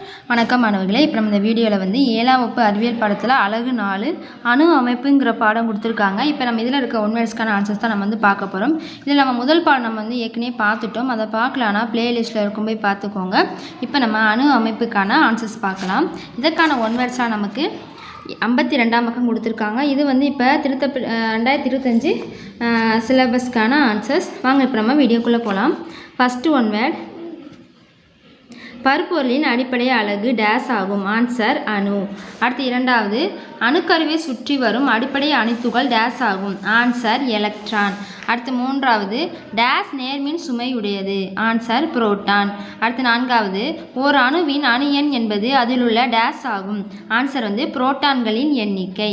வணக்கம் மாணவர்களே. இப்போ நம்ம இந்த வீடியோவில் வந்து ஏழாம் வகுப்பு அறிவியல் பாடத்தில் அழகு நாலு அணு அமைப்புங்கிற பாடம் கொடுத்துருக்காங்க. இப்போ நம்ம இதில் இருக்க ஒன்வேர்ட்ஸ்க்கான ஆன்சர்ஸ் தான் நம்ம வந்து பார்க்க போகிறோம் இதில் நம்ம முதல் பாடம் நம்ம வந்து ஏற்கனவே பார்த்துட்டோம். அதை பார்க்கலான்னா பிளேலிஸ்ட்டில் இருக்கும் போய் பார்த்துக்கோங்க. இப்போ நம்ம அணு அமைப்புக்கான ஆன்சர்ஸ் பார்க்கலாம். இதற்கான ஒன் நமக்கு ஐம்பத்தி ரெண்டாம் பக்கம் கொடுத்துருக்காங்க. இது வந்து இப்போ திருத்த ரெண்டாயிரத்தி இருபத்தஞ்சி சிலபஸ்க்கான ஆன்சர்ஸ் வாங்க இப்போ நம்ம வீடியோக்குள்ளே போகலாம் ஃபஸ்ட்டு ஒன்வேர்ட் பருப்பொருளின் அடிப்படை அலகு டேஸ் ஆகும். ஆன்சர் அணு. அடுத்து இரண்டாவது அணுக்கருவை சுற்றி வரும் அடிப்படை அணுத்துகள் டேஸ் ஆகும். ஆன்சர் எலக்ட்ரான் அடுத்து மூன்றாவது டேஸ் நேர்மின் சுமையுடையது ஆன்சர் புரோட்டான் அடுத்து நான்காவது ஓர் அணுவின் அணு எண் என்பது அதிலுள்ள டேஸ் ஆகும். ஆன்சர் வந்து புரோட்டான்களின் எண்ணிக்கை.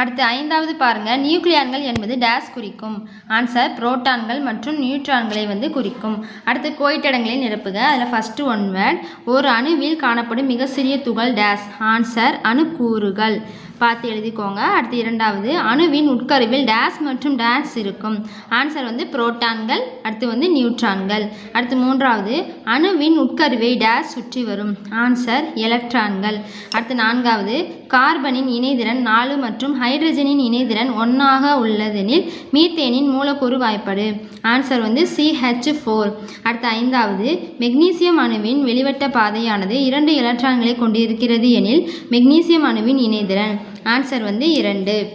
அடுத்து ஐந்தாவது பாருங்கள் நியூக்ளியான்கள் என்பது டேஸ் குறிக்கும். ஆன்சர் புரோட்டான்கள் மற்றும் நியூட்ரான்களை வந்து குறிக்கும். அடுத்து கோயிட்டடங்களை நிரப்புக. அதில் ஃபஸ்ட்டு ஒன் வேர்ட் ஒரு அணுவில் காணப்படும் மிக சிறிய துகள் டேஸ். ஆன்சர் அணுக்கூறுகள். பார்த்து எழுதிக்கோங்க. அடுத்து இரண்டாவது அணுவின் உட்கருவில் டேஸ் மற்றும் டேஸ் இருக்கும். ஆன்சர் வந்து புரோட்டான்கள் அடுத்து வந்து நியூட்ரான்கள் அடுத்து மூன்றாவது அணுவின் உட்கருவை டேஸ் சுற்றி வரும். ஆன்சர் எலக்ட்ரான்கள் அடுத்து நான்காவது கார்பனின் இணைதிறன் நாலு மற்றும் ஹைட்ரஜனின் இணைதிறன் ஒன்றாக உள்ளதெனில் மீத்தேனின் மூலக்கூறு வாய்ப்பாடு. ஆன்சர் வந்து சிஹெச் ஃபோர் அடுத்து ஐந்தாவது மெக்னீசியம் அணுவின் வெளிவட்ட பாதையானது இரண்டு எலக்ட்ரான்களை கொண்டிருக்கிறது எனில் மெக்னீசியம் அணுவின் இணைதிறன். ஆன்சர் வந்து இரண்டு.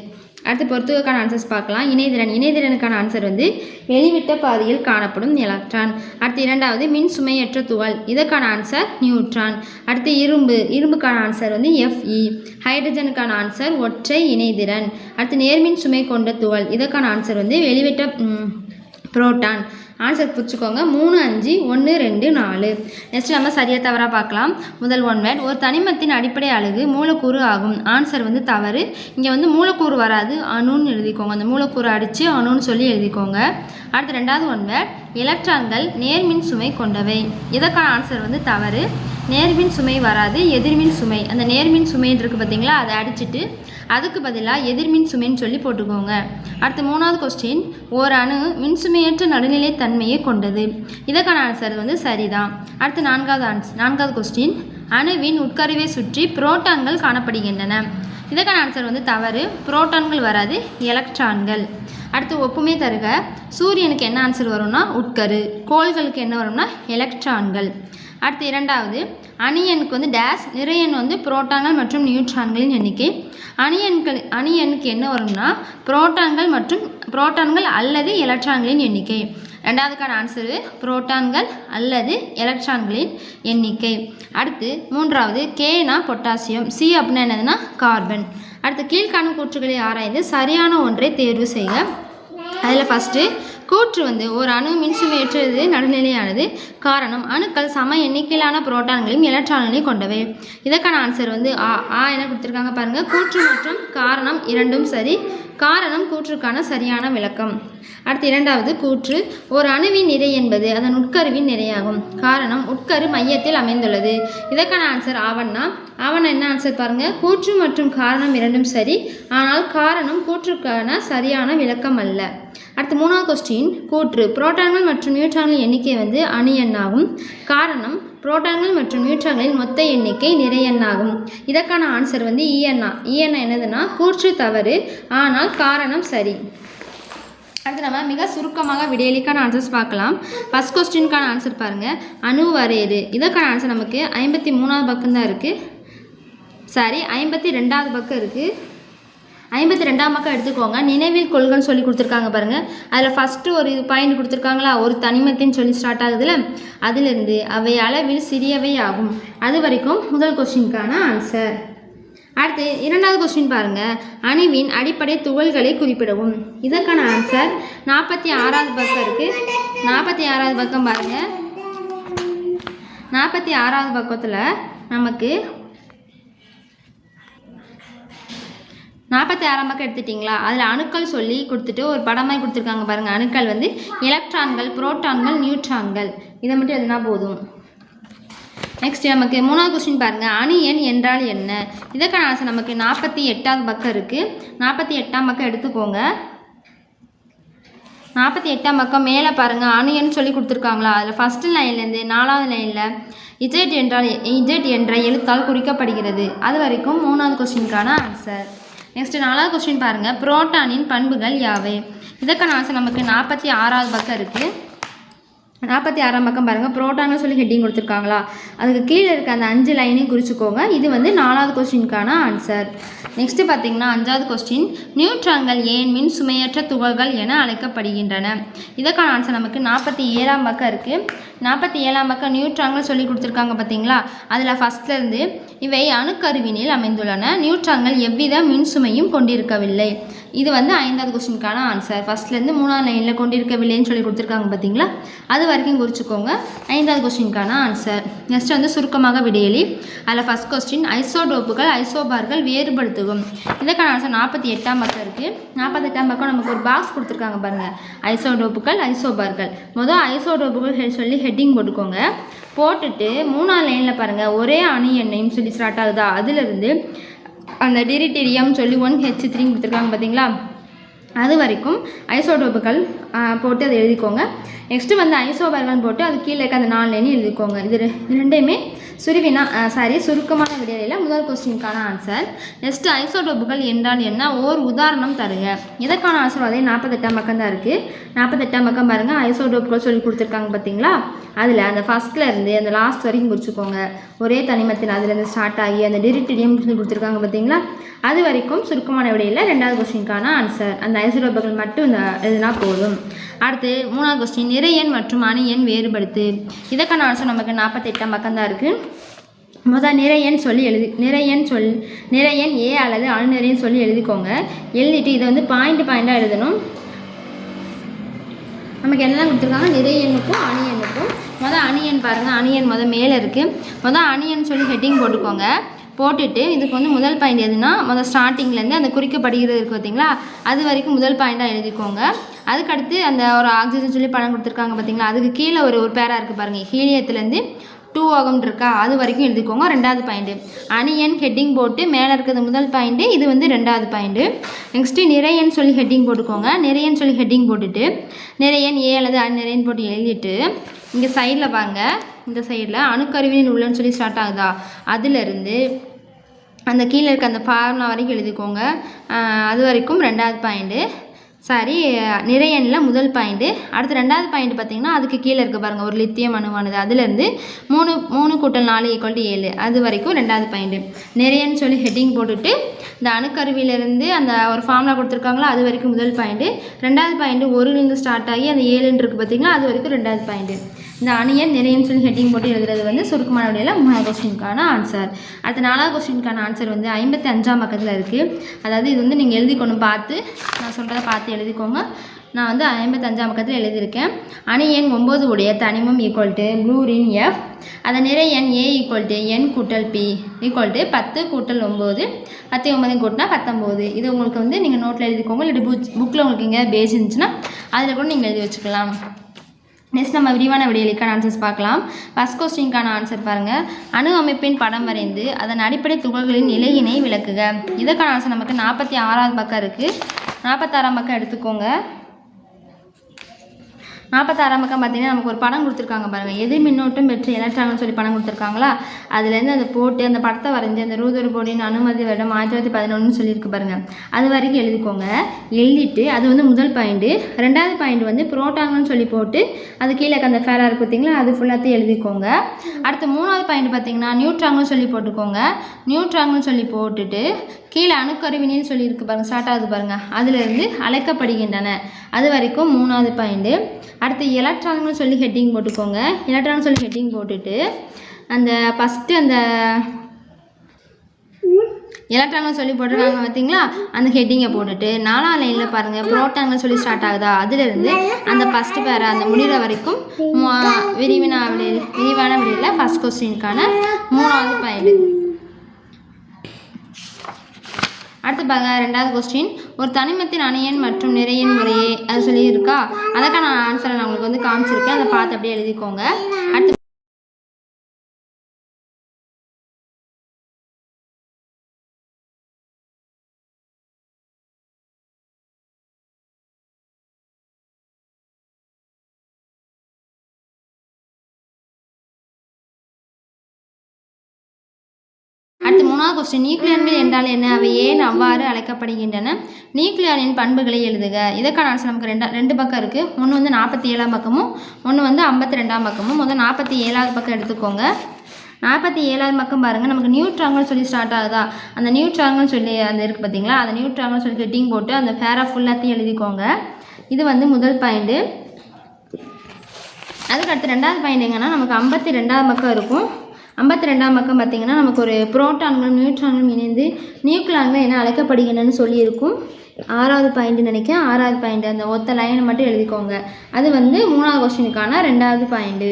அடுத்து பொறுத்துக்கான ஆன்சர்ஸ் பார்க்கலாம். இணைதிறன். இணைதிறனுக்கான ஆன்சர் வந்து வெளிவிட்ட பாதையில் காணப்படும் எலக்ட்ரான் அடுத்து இரண்டாவது மின் சுமையற்ற துகள். இதற்கான ஆன்சர் நியூட்ரான். அடுத்து இரும்பு. இரும்புக்கான ஆன்சர் வந்து எஃப்இ ஹைட்ரஜனுக்கான ஆன்சர் ஒற்றை இணைதிறன். அடுத்து நேர்மின் சுமை கொண்ட துகள். இதற்கான ஆன்சர் வந்து வெளிவிட்ட புரோட்டான். ஆன்சர் பிடிச்சிக்கோங்க. மூணு அஞ்சு ஒன்று ரெண்டு நாலு. நெக்ஸ்ட் நம்ம சரியாக தவறாக பார்க்கலாம். முதல் ஒன் வேர்ட் ஒரு தனிமத்தின் அடிப்படை அழகு மூலக்கூறு ஆகும். ஆன்சர் வந்து தவறு. இங்கே வந்து மூலக்கூறு வராது. அணுன்னு எழுதிக்கோங்க. அந்த மூலக்கூறு அடித்து அணுன்னு சொல்லி எழுதிக்கோங்க. அடுத்து ரெண்டாவது ஒன்று எலக்ட்ரான்கள் நேர்மின் சுமை கொண்டவை. இதற்கான ஆன்சர் வந்து தவறு. நேர்மின் சுமை வராது எதிர்மின் சுமை. அந்த நேர்மின் சுமைன்னு இருக்குது பார்த்தீங்களா அதை அடிச்சிட்டு அதுக்கு பதிலாக எதிர்மின் சுமைன்னு சொல்லி போட்டுக்கோங்க. அடுத்து மூணாவது கொஸ்டின் ஓர் அணு மின்சுமையற்ற நடுநிலை தன்மையை கொண்டது. இதற்கான ஆன்சர் வந்து சரிதான். அடுத்து நான்காவது ஆன்ஸ் நான்காவது கொஸ்டின் அணுவின் உட்கருவை சுற்றி புரோட்டான்கள் காணப்படுகின்றன. இதற்கான ஆன்சர் வந்து தவறு. புரோட்டான்கள் வராது எலக்ட்ரான்கள். அடுத்து ஒப்புமே தருக. சூரியனுக்கு என்ன ஆன்சர் வரும்னா உட்கரு. கோள்களுக்கு என்ன வரும்னா எலக்ட்ரான்கள். அடுத்து இரண்டாவது அணியனுக்கு வந்து டேஸ் நிறையன் வந்து புரோட்டான்கள் மற்றும் நியூட்ரான்களின் எண்ணிக்கை. அணியன்கள் அணியனுக்கு என்ன வரும்னா புரோட்டான்கள் மற்றும் புரோட்டான்கள் அல்லது எலக்ட்ரான்களின் எண்ணிக்கை. ரெண்டாவதுக்கான ஆன்சரு புரோட்டான்கள் அல்லது எலக்ட்ரான்களின் எண்ணிக்கை. அடுத்து மூன்றாவது கேனா பொட்டாசியம் சி அப்படின்னா என்னதுன்னா கார்பன் அடுத்து கீழ்காணும் கூற்றுகளை ஆராய்ந்து சரியான ஒன்றை தேர்வு செய்க. அதில் ஃபஸ்ட்டு கூற்று வந்து ஒரு அணு மின்சுமையற்றது நடுநிலையானது. காரணம் அணுக்கள் சம எண்ணிக்கையிலான புரோட்டான்களையும் எலக்ட்ரான்களையும் கொண்டவை. இதற்கான ஆன்சர் வந்து ஆ. ஆ என்ன கொடுத்துருக்காங்க பாருங்கள் கூற்று மற்றும் காரணம் இரண்டும் சரி. காரணம் கூற்றுக்கான சரியான விளக்கம். அடுத்து இரண்டாவது கூற்று. ஒரு அணுவின் நிறை என்பது அதன் உட்கருவின் நிறையாகும். காரணம் உட்கரு மையத்தில் அமைந்துள்ளது. இதற்கான ஆன்சர் ஆவண்ணா. ஆவண்ணா என்ன ஆன்சர் பாருங்க. கூற்று மற்றும் காரணம் இரண்டும் சரி. ஆனால் காரணம் கூற்றுக்கான சரியான விளக்கம் அல்ல. அடுத்து மூணாவது கொஸ்டின் கூற்று. புரோட்டான்கள் மற்றும் நியூட்ரான்கள் எண்ணிக்கை வந்து அணு எண்ணாகும் காரணம் புரோட்டான்கள் மற்றும் நியூட்ரான்களின் மொத்த எண்ணிக்கை நிறையெண்ணாகும் இதற்கான ஆன்சர் வந்து e இஎன்ஆ இஎன்ஆ e என்னதுன்னா கூற்று தவறு. ஆனால் காரணம் சரி. அடுத்து நம்ம மிக சுருக்கமாக விடையளிக்கான ஆன்சர்ஸ் பார்க்கலாம். ஃபஸ்ட் கொஸ்டினுக்கான ஆன்சர் பாருங்கள் அணு வரையறு. இதற்கான ஆன்சர் நமக்கு ஐம்பத்தி மூணாவது பக்கம் தான் இருக்குது சாரி ஐம்பத்தி ரெண்டாவது பக்கம் இருக்குது ஐம்பத்தி ரெண்டாம் பக்கம் எடுத்துக்கோங்க. நினைவில் கொள்கைன்னு சொல்லி கொடுத்துருக்காங்க பாருங்கள் அதில் ஃபஸ்ட்டு ஒரு பாயிண்ட் கொடுத்துருக்காங்களா? ஒரு தனிமத்தின்னு சொல்லி ஸ்டார்ட் ஆகுதுல. அதிலிருந்து அவை அளவில் சிறியவை ஆகும். அது வரைக்கும் முதல் கொஸ்டினுக்கான ஆன்சர் அடுத்து இரண்டாவது கொஸ்டின் பாருங்கள் அணுவின் அடிப்படை துகள்களை குறிப்பிடவும். இதற்கான ஆன்சர் நாற்பத்தி ஆறாவது பக்கம் இருக்குது நாற்பத்தி ஆறாவது பக்கம் பாருங்கள் நாற்பத்தி ஆறாவது பக்கத்தில் நமக்கு நாற்பத்தி ஆறாம் பக்கம் எடுத்துட்டிங்களா? அதில் அணுக்கள் சொல்லி கொடுத்துட்டு ஒரு படமாய் கொடுத்துருக்காங்க பாருங்கள் அணுக்கள் வந்து எலக்ட்ரான்கள் புரோட்டான்கள் நியூட்ரான்கள் இதை மட்டும் எதுனா போதும். நெக்ஸ்ட் நமக்கு மூணாவது கொஸ்டின் பாருங்கள் அணு எண் என்றால் என்ன? இதற்கான ஆசை நமக்கு நாற்பத்தி எட்டாவது பக்கம் இருக்குது நாற்பத்தி எட்டாம் பக்கம் எடுத்துக்கோங்க. நாற்பத்தி எட்டாம் பக்கம் மேலே பாருங்கள் அணுன்னு சொல்லி கொடுத்துருக்காங்களா? அதில் ஃபஸ்ட்டு லைன்லேருந்து நாலாவது லைனில் இஜெட் என்றால் இஜெட் என்ற எழுத்தால் குறிக்கப்படுகிறது. அது வரைக்கும் மூணாவது கொஸ்டினுக்கான ஆன்சர் நெக்ஸ்ட் நாலாவது கொஸ்டின் பாருங்கள் புரோட்டானின் பண்புகள் யாவை? இதற்கான ஆசை நமக்கு நாற்பத்தி ஆறாவது பக்கம் இருக்குது நாற்பத்தி ஆறாம் பக்கம் பாருங்கள் புரோட்டான்னு சொல்லி ஹெட்டிங் கொடுத்துருக்காங்களா? அதுக்கு கீழே இருக்க அந்த அஞ்சு லைனையும் குறிச்சிக்கோங்க. இது வந்து நாலாவது கொஸ்டினுக்கான ஆன்சர் நெக்ஸ்ட்டு பார்த்தீங்கன்னா அஞ்சாவது கொஸ்டின் நியூட்ரான்கள் ஏன் மின் சுமையற்ற துகள்கள் என அழைக்கப்படுகின்றன? இதற்கான ஆன்சர் நமக்கு நாற்பத்தி ஏழாம் பக்கம் இருக்குது நாற்பத்தி ஏழாம் பக்கம் நியூட்ரான்கள் சொல்லி கொடுத்துருக்காங்க பார்த்தீங்களா? அதில் ஃபஸ்ட்லேருந்து இவை அணுக்கருவினில் அமைந்துள்ளன. நியூட்ரான்கள் எவ்வித மின் சுமையும் கொண்டிருக்கவில்லை. இது வந்து ஐந்தாவது கொஸ்டினுக்கான ஆன்சர் ஃபஸ்ட்லேருந்து மூணாவது லைனில் கொண்டிருக்கவில்லைன்னு சொல்லி கொடுத்துருக்காங்க பார்த்தீங்களா அது வரைக்கும் குறிச்சிக்கோங்க. ஐந்தாவது கொஸ்டினுக்கான ஆன்சர் நெக்ஸ்ட் வந்து சுருக்கமாக விடையலி அதில் ஃபஸ்ட் கொஸ்டின் ஐசோடோப்புகள் ஐசோபார்கள் வேறுபடுத்துவோம் இதற்கான ஆன்சர் நாற்பத்தி எட்டாம் பக்கம் இருக்குது நாற்பத்தெட்டாம் பக்கம் நமக்கு ஒரு பாக்ஸ் கொடுத்துருக்காங்க பாருங்கள் ஐசோடோப்புகள் ஐசோபார்கள். மொதல் ஐசோடோப்புகள் சொல்லி ஹெட்டிங் போட்டுக்கோங்க. போட்டுட்டு மூணாவது லைனில் பாருங்கள் ஒரே அணு எண்ணெய்னு சொல்லி ஸ்டார்ட் ஆகுதா? அதுலேருந்து அந்த டிரிட்டீரியம் சொல்லி ஒன் ஹெச் த்ரீ கொடுத்துருக்காங்க பார்த்தீங்களா? அது வரைக்கும் ஐசோடோப்புகள் போட்டு அதை எழுதிக்கோங்க. நெக்ஸ்ட்டு வந்து ஐசோபர்கள் போட்டு அது கீழே இருக்க அந்த நாலு எழுதிக்கோங்க. இது இது ரெண்டையுமே சுருவினா சாரி சுருக்கமான விடையில முதல் கொஸ்டினுக்கான ஆன்சர் நெக்ஸ்ட் ஐசோடோப்புகள் என்றால் என்ன? ஓர் உதாரணம் தருக. இதற்கான ஆன்சர் அதே நாற்பத்தெட்டாம் பக்கம் தான் இருக்குது நாற்பத்தெட்டாம் பக்கம் பாருங்கள் ஐசோடோப்புகள் சொல்லி கொடுத்துருக்காங்க பார்த்தீங்களா? அதில் அந்த ஃபஸ்ட்டில் இருந்து அந்த லாஸ்ட் வரைக்கும் குறிச்சிக்கோங்க ஒரே தனிமத்தின் அதுலேருந்து ஸ்டார்ட் ஆகி அந்த டிரிட்டிடியம் கொடுத்துருக்காங்க பார்த்தீங்களா? அது வரைக்கும் சுருக்கமான விடையில் ரெண்டாவது கொஸ்டினுக்கான ஆன்சர் அந்த ஐசோடோப்புகள் மட்டும் இந்த எழுதினா போதும். அடுத்து மூணாவது கொஸ்டின் நிறையன் மற்றும் அணியன் வேறுபடுத்து. இதற்கான ஆன்சர் நமக்கு நாற்பத்தெட்டாம் பக்கம் தான் இருக்குது மொதல் நிறையன் சொல்லி எழுதி நிறையன் சொல் நிறையன் ஏ அல்லது அணுநிறையன்னு சொல்லி எழுதிக்கோங்க. எழுதிட்டு இதை வந்து பாயிண்ட் பாயிண்டாக எழுதணும். நமக்கு என்னெல்லாம் கொடுத்துருக்காங்க? நிறையனுக்கும் அணியனுக்கும் மொதல் அணியன் பாருங்கள் அணியன் மொதல் மேலே இருக்குது மொதல் அணியன் சொல்லி ஹெட்டிங் போட்டுக்கோங்க. போட்டுட்டு இதுக்கு வந்து முதல் பாயிண்ட் எதுனா முதல் ஸ்டார்டிங்லேருந்து அந்த குறிக்கப்படுகிறது இருக்குது பார்த்தீங்களா? அது வரைக்கும் முதல் பாயிண்டாக எழுதிக்கோங்க. அதுக்கடுத்து அந்த ஒரு ஆக்சிஜன் சொல்லி பழம் கொடுத்துருக்காங்க பார்த்தீங்களா? அதுக்கு கீழே ஒரு ஒரு பேராக இருக்குது பாருங்கள் ஹீலியத்துலேருந்து டூ ஆகும் இருக்கா? அது வரைக்கும் எழுதிக்கோங்க. ரெண்டாவது பாயிண்ட்டு அணியன் ஹெட்டிங் போட்டு மேலே இருக்கிறது முதல் பாயிண்ட்டு இது வந்து ரெண்டாவது பாயிண்ட்டு நெக்ஸ்ட்டு நிறையன் சொல்லி ஹெட்டிங் போட்டுக்கோங்க. நிறையன் சொல்லி ஹெட்டிங் போட்டுட்டு நிறையன் ஏ அல்லது அணு நிறையன் போட்டு எழுதிட்டு இங்கே சைடில் பாருங்க. இந்த சைடில் அணுக்கருவின் உள்ளன்னு சொல்லி ஸ்டார்ட் ஆகுதா? அதுலேருந்து அந்த கீழே இருக்க அந்த ஃபார்முலா வரைக்கும் எழுதிக்கோங்க. அது வரைக்கும் ரெண்டாவது பாயிண்ட்டு சாரி நிறையனில் முதல் பாயிண்ட்டு அடுத்து ரெண்டாவது பாயிண்ட் பார்த்திங்கன்னா அதுக்கு கீழே இருக்க பாருங்கள் ஒரு லித்தியம் அணுவானது. அதுலேருந்து மூணு மூணு கூட்டல் நாலு ஈக்குவல் டு ஏழு. அது வரைக்கும் ரெண்டாவது பாயிண்ட்டு நிறையன்னு சொல்லி ஹெட்டிங் போட்டுட்டு இந்த அணுக்கருவியிலேருந்து அந்த ஒரு ஃபார்முலா கொடுத்துருக்காங்களோ அது வரைக்கும் முதல் பாயிண்ட்டு ரெண்டாவது பாயிண்ட்டு ஒருலேருந்து ஸ்டார்ட் ஆகி அந்த ஏழுன்னு இருக்குது பார்த்திங்கன்னா அது வரைக்கும் ரெண்டாவது பாயிண்ட்டு இந்த அணியன் நிறையன்னு சொல்லி ஹெட்டிங் போட்டு எழுதுறது வந்து சுருக்கமான விடையில் மூணாவது கொஸ்டினுக்கான ஆன்சர் அடுத்த நாலாவது கொஸ்டினுக்கான ஆன்சர் வந்து ஐம்பத்தி அஞ்சாம் பக்கத்தில் இருக்குது அதாவது இது வந்து நீங்கள் எழுதிக்கணும் பார்த்து நான் சொல்கிறத பார்த்து எழுதிக்கோங்க. நான் வந்து ஐம்பத்தஞ்சாம் பக்கத்தில் எழுதியிருக்கேன். அணி எண் ஒம்பது உடைய தனிமம் ஈக்குவல் டு ப்ளூரின் எஃப் அதன் நிறை எண் ஏ ஈக்குவல் டு என் கூட்டல் பி ஈக்குவல் டு பத்து கூட்டல் ஒம்பது பத்து ஒம்பதையும் கூட்டினா பத்தொம்போது இது உங்களுக்கு வந்து நீங்கள் நோட்டில் எழுதிக்கோங்க. இல்லாட்டி புக் புக்கில் உங்களுக்கு எங்கேயாவது பேஜ் இருந்துச்சுன்னா அதில் கூட நீங்கள் எழுதி வச்சுக்கலாம். நெக்ஸ்ட் நம்ம விரிவான விடையளிக்கான ஆன்சர்ஸ் பார்க்கலாம். ஃபஸ்ட் கொஸ்டின்கான ஆன்சர் பாருங்கள் அணு அமைப்பின் படம் வரைந்து அதன் அடிப்படை துகள்களின் நிலையினை விளக்குக. இதற்கான ஆன்சர் நமக்கு நாற்பத்தி ஆறாவது பக்கம் இருக்குது நாற்பத்தாறாம் பக்கம் எடுத்துக்கோங்க. நாற்பத்தாறாம் பக்கம் பார்த்தீங்கன்னா நமக்கு ஒரு படம் கொடுத்துருக்காங்க பாருங்கள் எது மின்னோட்டம் பெற்ற எலக்ட்ரான்னு சொல்லி படம் கொடுத்துருக்காங்களா? அதுலேருந்து அதை போட்டு அந்த படத்தை வரைஞ்சி அந்த ரூதர் போர்டின் அனுமதி வருடம் ஆயிரத்தி தொள்ளாயிரத்தி பதினொன்று சொல்லியிருக்கு பாருங்கள் அது வரைக்கும் எழுதிக்கோங்க. எழுதிட்டு அது வந்து முதல் பாயிண்ட்டு ரெண்டாவது பாயிண்ட் வந்து புரோட்டாங்கன்னு சொல்லி போட்டு அது கீழே அந்த ஃபேராக இருக்கு பார்த்தீங்களா? அது ஃபுல்லாத்தையும் எழுதிக்கோங்க. அடுத்து மூணாவது பாயிண்ட் பார்த்தீங்கன்னா நியூட்ராங்கன்னு சொல்லி போட்டுக்கோங்க. நியூட்ராங்கன்னு சொல்லி போட்டுட்டு கீழே அணுக்கருவினின்னு சொல்லியிருக்கு பாருங்கள் ஸ்டார்ட் ஆகுது பாருங்கள் அதுலேருந்து அழைக்கப்படுகின்றன. அது வரைக்கும் மூணாவது பாயிண்ட்டு அடுத்து எலக்ட்ரான்னு சொல்லி ஹெட்டிங் போட்டுக்கோங்க. எலக்ட்ரான் சொல்லி ஹெட்டிங் போட்டுட்டு அந்த ஃபஸ்ட்டு அந்த எலக்ட்ரான்னு சொல்லி போட்டிருக்காங்க பார்த்தீங்களா அந்த ஹெட்டிங்கை போட்டுட்டு நாலாம் லைனில் பாருங்கள் புரோட்டாங்கன்னு சொல்லி ஸ்டார்ட் ஆகுதா? அதுலேருந்து அந்த ஃபஸ்ட்டு பேரை அந்த முடிகிற வரைக்கும் விரிவினா விடை விரிவான விடையில் ஃபஸ்ட் கொஸ்டினுக்கான மூணாவது பாயிண்ட் அடுத்து பாருங்க ரெண்டாவது கொஸ்டின் ஒரு தனிமத்தின் அணியன் மற்றும் நிறையின் முறையை சொல்லி சொல்லியிருக்கா அதுக்கான ஆன்சரை நான் உங்களுக்கு வந்து காமிச்சிருக்கேன். அதை பார்த்து அப்படியே எழுதிக்கோங்க. அடுத்து அடுத்து மூணாவது கொஸ்டின் நியூக்ளியான்கள் என்றால் என்ன? அவை ஏன் அவ்வாறு அழைக்கப்படுகின்றன? நியூக்ளியானின் பண்புகளை எழுதுக. இதற்கான ஆன்சர் நமக்கு ரெண்டா ரெண்டு பக்கம் இருக்குது ஒன்று வந்து நாற்பத்தி ஏழாம் பக்கமும் ஒன்று வந்து ஐம்பத்தி ரெண்டாம் பக்கமும். முதல் நாற்பத்தி ஏழாவது பக்கம் எடுத்துக்கோங்க. நாற்பத்தி ஏழாவது பக்கம் பாருங்கள் நமக்கு நியூட்ராங்கல் சொல்லி ஸ்டார்ட் ஆகுதா? அந்த நியூட்ராங்கல் சொல்லி அந்த இருக்குது பார்த்தீங்களா அந்த நியூட்ராங்கல் சொல்லி ஹெட்டிங் போட்டு அந்த ஃபேராக ஃபுல்லாத்தையும் எழுதிக்கோங்க. இது வந்து முதல் பாயிண்ட்டு அதுக்கு அடுத்து ரெண்டாவது பாயிண்ட் எங்கன்னா நமக்கு ஐம்பத்தி ரெண்டாவது பக்கம் இருக்கும். ஐம்பத்தி ரெண்டாம் பக்கம் பார்த்திங்கன்னா நமக்கு ஒரு புரோட்டான்களும் நியூட்ரான்களும் இணைந்து நியூக்லான்கள் என அழைக்கப்படுகின்றன சொல்லியிருக்கும். ஆறாவது பாயிண்ட் நினைக்கிறேன் ஆறாவது பாயிண்ட் அந்த ஒத்த லைனை மட்டும் எழுதிக்கோங்க. அது வந்து மூணாவது கொஸ்டினுக்கான ரெண்டாவது பாயிண்ட்டு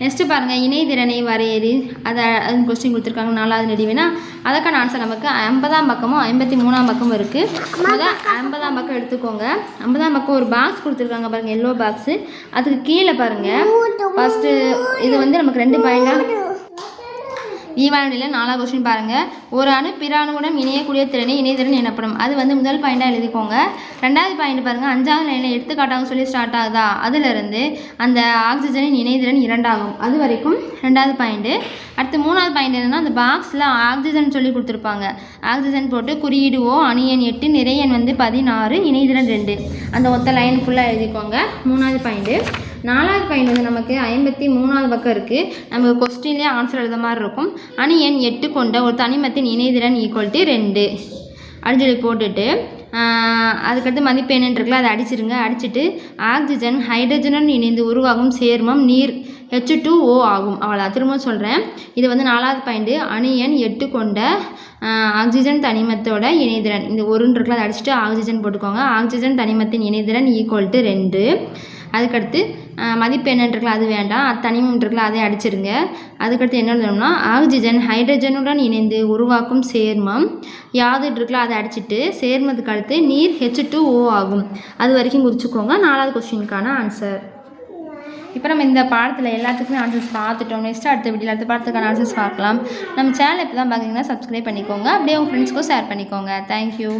நெக்ஸ்ட்டு பாருங்கள் இணைதிறனை வரையறி. அதை அது கொஸ்டின் கொடுத்துருக்காங்க நாலாவது நெடிவினா அதற்கான ஆன்சர் நமக்கு ஐம்பதாம் பக்கமும் ஐம்பத்தி மூணாம் பக்கமும் இருக்குது முதல் ஐம்பதாம் பக்கம் எடுத்துக்கோங்க. ஐம்பதாம் பக்கம் ஒரு பாக்ஸ் கொடுத்துருக்காங்க பாருங்கள் எல்லோ பாக்ஸு அதுக்கு கீழே பாருங்கள் ஃபஸ்ட்டு இது வந்து நமக்கு ரெண்டு பாயிண்டாக ஈவானில் நாலாவது கொஸ்டின் பாருங்கள் ஒரு அணு பிற அணுவுடன் இணையக்கூடிய திறனை இணையதிறன் எனப்படும். அது வந்து முதல் பாயிண்டாக எழுதிக்கோங்க. ரெண்டாவது பாயிண்ட் பாருங்கள் அஞ்சாவது நிலையில் எடுத்துக்காட்டாக சொல்லி ஸ்டார்ட் ஆகுதா? அதிலிருந்து அந்த ஆக்சிஜனின் இணையதிறன் இரண்டாகும். அது வரைக்கும் ரெண்டாவது பாயிண்ட்டு அடுத்து மூணாவது பாயிண்ட் என்னென்னா அந்த பாக்ஸில் ஆக்சிஜன் சொல்லி கொடுத்துருப்பாங்க. ஆக்சிஜன் போட்டு குறியீடு ஓ எட்டு நிறையன் வந்து பதினாறு இணைதிறன் ரெண்டு. அந்த ஒத்த லைன் ஃபுல்லாக எழுதிக்கோங்க. மூணாவது பாயிண்ட்டு நாலாவது பாயிண்ட் வந்து நமக்கு ஐம்பத்தி மூணாவது பக்கம் இருக்குது நமக்கு கொஸ்டின்லேயே ஆன்சர் எழுத மாதிரி இருக்கும். அணு எண் எட்டு கொண்ட ஒரு தனிமத்தின் இணைதிறன் ஈக்குவல் டு ரெண்டு. அப்படின்னு சொல்லி போட்டுட்டு அதுக்கடுத்து மதிப்பெண் இருக்குல்ல அதை அடிச்சிருங்க. அடிச்சிட்டு ஆக்சிஜன் ஹைட்ரஜனுடன் இணைந்து உருவாகும் சேர்மம் நீர் ஹெச் டூ ஓ ஆகும். அவ்வளோ திரும்ப சொல்கிறேன் இது வந்து நாலாவது பாயிண்ட்டு அணு எண் எட்டு கொண்ட ஆக்சிஜன் தனிமத்தோட இணைதிறன். இந்த ஒருன்னு இருக்குல்ல அதை அடிச்சுட்டு ஆக்சிஜன் போட்டுக்கோங்க. ஆக்சிஜன் தனிமத்தின் இணைதிறன் ஈக்குவல் டு ரெண்டு. அதுக்கடுத்து மதிப்பெண் இருக்குல்ல அது வேண்டாம். அது தனிமம் இருக்குல்ல அதை அடிச்சிருங்க. அதுக்கடுத்து என்ன எழுதணும்னா ஆக்சிஜன் ஹைட்ரஜனுடன் இணைந்து உருவாக்கும் சேர்மம் யாது இருக்குல்ல அதை அடிச்சிட்டு சேர்மத்துக்கு அடுத்து நீர் ஹெச் டூ ஓ ஆகும். அது வரைக்கும் குறிச்சுக்கோங்க. நாலாவது கொஸ்டினுக்கான ஆன்சர் இப்போ நம்ம இந்த பாடத்தில் எல்லாத்துக்குமே ஆன்சர்ஸ் பார்த்துட்டோம். நெக்ஸ்ட் அடுத்த வீடியோவில் அடுத்த பாடத்துக்கான ஆன்சர்ஸ் பார்க்கலாம். நம்ம சேனல் இப்போ தான் பார்க்குறீங்கன்னா சப்ஸ்கிரைப் பண்ணிக்கோங்க. அப்படியே உங்கள் ஃப்ரெண்ட்ஸ்க்கும் ஷேர் பண்ணிக்கோங்க. தேங்க்யூ